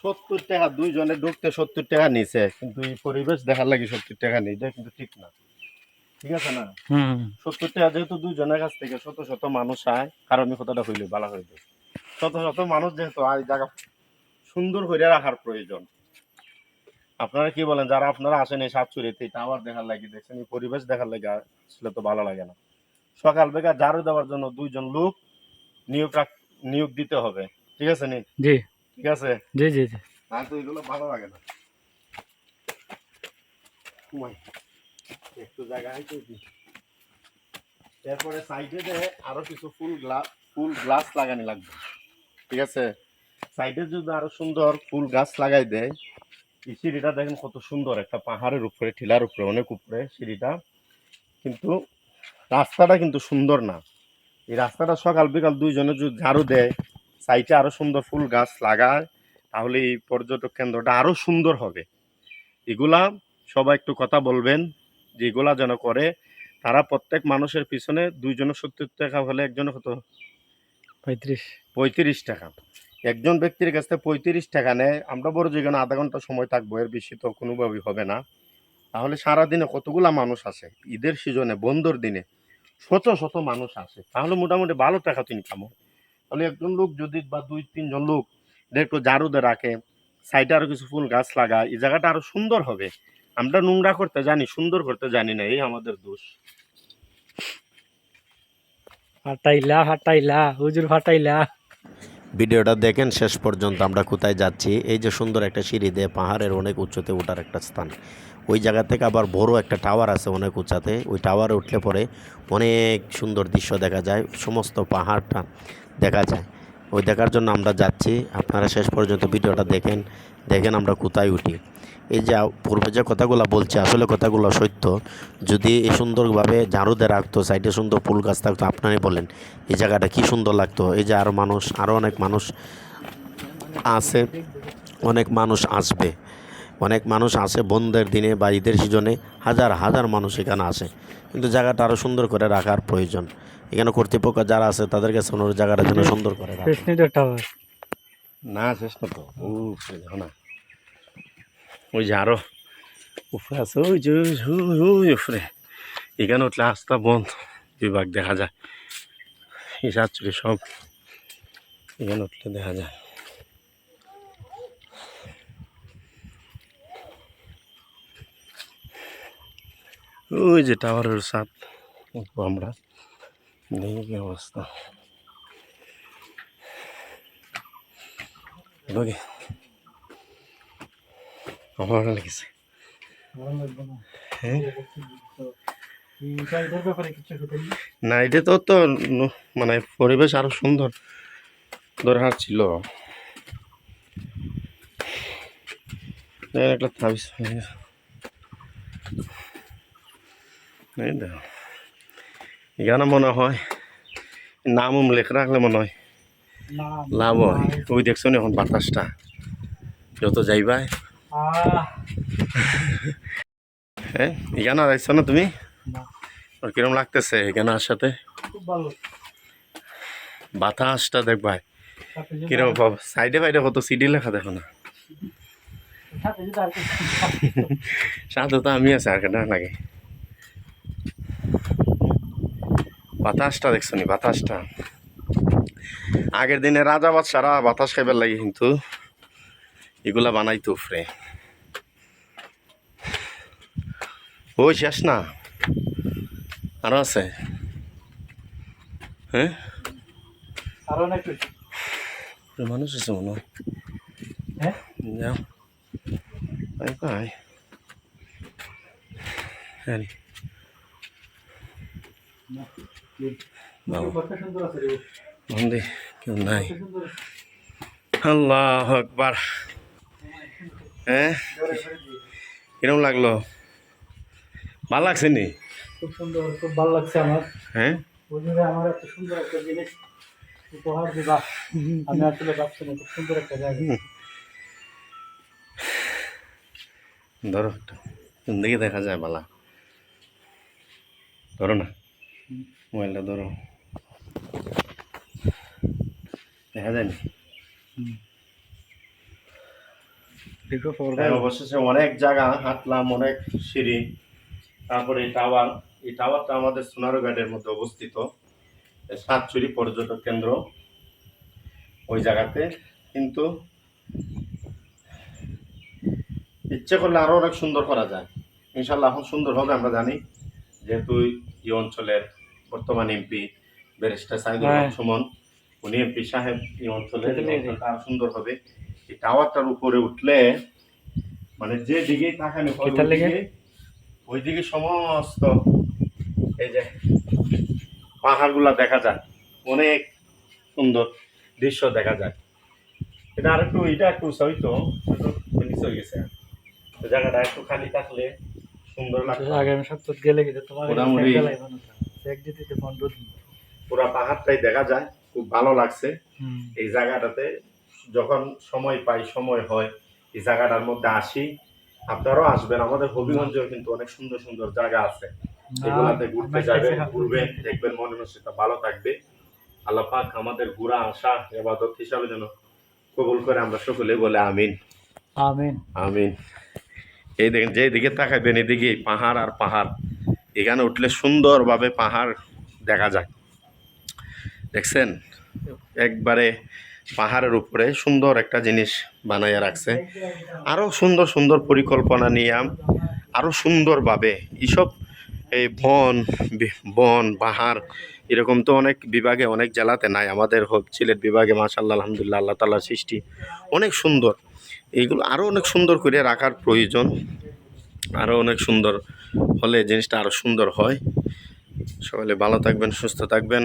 সত্তর টাকা দুইজনে ঢুকতে সত্তর টাকা নিছে, কিন্তু এই পরিবেশ দেখার লাগে সত্তর টাকা কিন্তু ঠিক না ঠিক আছে না সত্তর টাকা যেহেতু দুইজনের কাছ থেকে শত শত মানুষ আয়, কারণ কথাটা হইলে ভালো হইবে শত শত মানুষ যেহেতু জায়গা সুন্দর করে রাখার প্রয়োজন। আপনারা কি বলেন যারা আপনারা আসেন এই সাতচুরিতে টাওয়ার দেখার লাগে দেখছেন এই পরিবেশ দেখার লাগে আসলে তো ভালো লাগে না। সকাল বেলা ঝাড়ু দেওয়ার জন্য দুইজন লোক নিয়োগ নিয়োগ দিতে হবে। ঠিক আছে নি জি। ঠিক আছে? জি জি জি। না তো এগুলো ভালো লাগে না। একটু জায়গা দি। এরপরে সাইডে যে আরও কিছু ফুল গ্লাস ফুল গ্লাস লাগানি লাগবে। ঠিক আছে? সাইডে যদি আরও সুন্দর ফুল গাছ লাগাই দেয় এই সিঁড়িটা দেখেন কত সুন্দর একটা পাহাড়ের উপরে টিলার উপরে অনেক উপরে সিঁড়িটা। কিন্তু রাস্তাটা কিন্তু সুন্দর না। এই রাস্তাটা সকাল বিকাল দুইজনে যদি ঝাড়ু দেয় সাইডে আরও সুন্দর ফুল গাছ লাগায় তাহলে এই পর্যটক কেন্দ্রটা আরও সুন্দর হবে। এগুলা সবাই একটু কথা বলবেন যে এগুলা যেন করে। তারা প্রত্যেক মানুষের পিছনে দুইজনের সত্তর টাকা হলে একজনের কত? পঁয়ত্রিশ। পঁয়ত্রিশ টাকা। একজন ব্যক্তির কাছ পঁয়ত্রিশ টাকা নেয়, আমরা বড় যেখানে আধা ঘণ্টা সময় থাকব, এর বেশি তো কোনোভাবেই হবে না। তাহলে সারাদিনে কতগুলা মানুষ আসে? ঈদের সিজনে, বন্ধর দিনে শত শত মানুষ আসে। তাহলে মোটামুটি ভালো টাকা তো হয়। তাহলে একজন লোক যদি বা দুই তিনজন লোক একটু জারুদে রাখে, সাইডে আরও কিছু ফুল গাছ লাগায়, এই জায়গাটা আরও সুন্দর হবে। আমরা নোংরা করতে জানি, সুন্দর করতে জানি না, এই আমাদের দোষ। ফাটাইলা ফাটাইলা হুজুর ফাটাইলা ভিডিওটা দেখেন, শেষ পর্যন্ত আমরা কোথায় যাচ্ছি। এই যে সুন্দর একটা সিঁড়ি দিয়ে পাহাড়ের অনেক উচ্চতে ওঠার একটা স্থান। ওই জায়গা থেকে আবার বড় একটা টাওয়ার আছে অনেক উঁচাতে ওই টাওয়ারে উঠলে পরে অনেক সুন্দর দৃশ্য দেখা যায়, সমস্ত পাহাড়টা দেখা যায়। ওই দেখার জন্য আমরা যাচ্ছি। আপনারা শেষ পর্যন্ত ভিডিওটা দেখেন দেখেন আমরা কোথায় উঠি। এই যে পূর্বে যে কথাগুলো বলছে আসলে কথাগুলো সত্য। যদি এই সুন্দরভাবে ঝাড়ুতে রাখতো সাইডে সুন্দর ফুল গাছ থাকতো আপনারাই বলেন এই জায়গাটা কি সুন্দর লাগতো? এই যে আরও মানুষ আরও অনেক মানুষ আছে অনেক মানুষ আসবে। অনেক মানুষ আসে বন্ধের দিনে বা ঈদের সিজনে হাজার হাজার মানুষ এখানে আসে। কিন্তু জায়গাটা আরও সুন্দর করে রাখার প্রয়োজন। এখানে কর্তৃপক্ষ যারা আছে তাদের কাছে অনুরোধ জায়গাটা যেন সুন্দর করে রাখে। না শেষ না তো। না ওই যে আরও উপরে আছে, ওই যে, ওই উপরে। এখানে উঠলে রাস্তা বন্ধ, বিভাগ দেখা যায়। এই সাতচুরি সব এখানে উঠলে দেখা যায়। ওই যে টাওয়ারের সাত আমরা, দেখি অবস্থা। ওকে ভালো লেগেছে। না এটা তো তো মানে পরিবেশ আরও সুন্দর দরকার ছিল। একটা গেছে। এই দেখো। এখানে মনে হয় নাম উম লেখা রাখলে মনে হয় লাভ হয়। ওই দেখছ না এখন বাতাসটা? যত যাইবাই। এখানে আসছো না তুমি? কিরম লাগতেছে এখানে আসাতে খুব বাতাসটা সাথে যদি কিরম সাইডে ফাইডে কত সিডি লেখা দেখো না। আর সাথে তো আমি আছি আর কেন লাগে? বাতাসটা দেখছ নি বাতাসটা? আগের দিনে রাজা বাদশারা বাতাস খাইবার লাগে কিন্তু। এগুলা বানাইতো ফ্রে ওই শেষ না। আরও আছে? হ্যাঁ? আরও মানুষ আছে মনে হয়। হ্যাঁ? যাও। হ্যাঁ কেউ নাই। আল্লাহ আকবার। হ্যাঁ। কিরম লাগল? ভালো লাগছে নি? খুব সুন্দর খুব ভালো লাগছে আমার। হ্যাঁ? বুঝলে আমার এত সুন্দর একটা জিনিস উপহার দিবা। আমি আসলে ভাবছি না খুব সুন্দর একটা জায়গা। ধরো একটা। দেখে দেখা যায় বালা। ধরো না। মোবাইলটা ধরো। দেখা যায়নি দেখো পর অবশেষে অনেক জায়গা হাঁটলাম অনেক সিঁড়ি তারপরে এই টাওয়ার এই টাওয়ারটা আমাদের মধ্যে অবস্থিত। সাতচুরি পর্যটক কেন্দ্র ওই জায়গাতে। কিন্তু ইচ্ছে করলে আরও অনেক সুন্দর করা যায়। ইনশাল্লাহ এখন সুন্দর হবে আমরা জানি। যেহেতু এই অঞ্চলের বর্তমান এমপি ব্যারিস্টার সাইদুল হ্যাঁ। সুমন উনি এমপি সাহেব এই অঞ্চলের সুন্দর হবে। এই টাওয়ারটার উপরে উঠলে মানে যে দিকেই তাকানো? ওইদিকে- ওইদিকে সমস্ত এই যে পাহাড়গুলা দেখা যায়। অনেক সুন্দর দৃশ্য দেখা যায়। এটা আর একটু এটা একটু সহিত নিচে হয়ে গেছে। তো জায়গাটা একটু খালি থাকলে সুন্দর লাগবে আগামী সপ্তাহ গেলে কিন্তু তোমার মোটামুটি। পুরো পাহাড়টাই দেখা যায় খুব ভালো লাগছে। এই জায়গাটাতে যখন সময় পাই সময় হয় এই জায়গাটার মধ্যে আসি। আপনারাও আসবেন। আমাদের হবিগঞ্জেও কিন্তু অনেক সুন্দর সুন্দর জায়গা আছে। এগুলাতে ঘুরতে যাবেন ঘুরবেন দেখবেন মনে সেটা ভালো থাকবে। আল্লাহ পাক আমাদের ঘোরা আসা এবাদত হিসাবে যেন কবুল করে আমরা সকলে বলে আমিন। আমিন। আমিন। এই দেখেন যে দিকে তাকাবেন এদিকে পাহাড় আর পাহাড়। এখানে উঠলে সুন্দরভাবে পাহাড় দেখা যায়। দেখছেন? একবারে পাহাড়ের উপরে সুন্দর একটা জিনিস বানাইয়া রাখছে। আরও সুন্দর সুন্দর পরিকল্পনা নিয়ে আরও সুন্দরভাবে এইসব, এই বন বন, পাহাড়, এরকম তো অনেক বিভাগে, অনেক জেলাতে নাই। আমাদের হোক, সিলেট বিভাগে মাশাল্লাহ আলহামদুলিল্লাহ, আল্লাহ তাল্লাহ সৃষ্টি অনেক সুন্দর। এইগুলো আরও অনেক সুন্দর করে রাখার প্রয়োজন। আরও অনেক সুন্দর হলে জিনিসটা আরও সুন্দর হয়। সকলে ভালো থাকবেন, সুস্থ থাকবেন।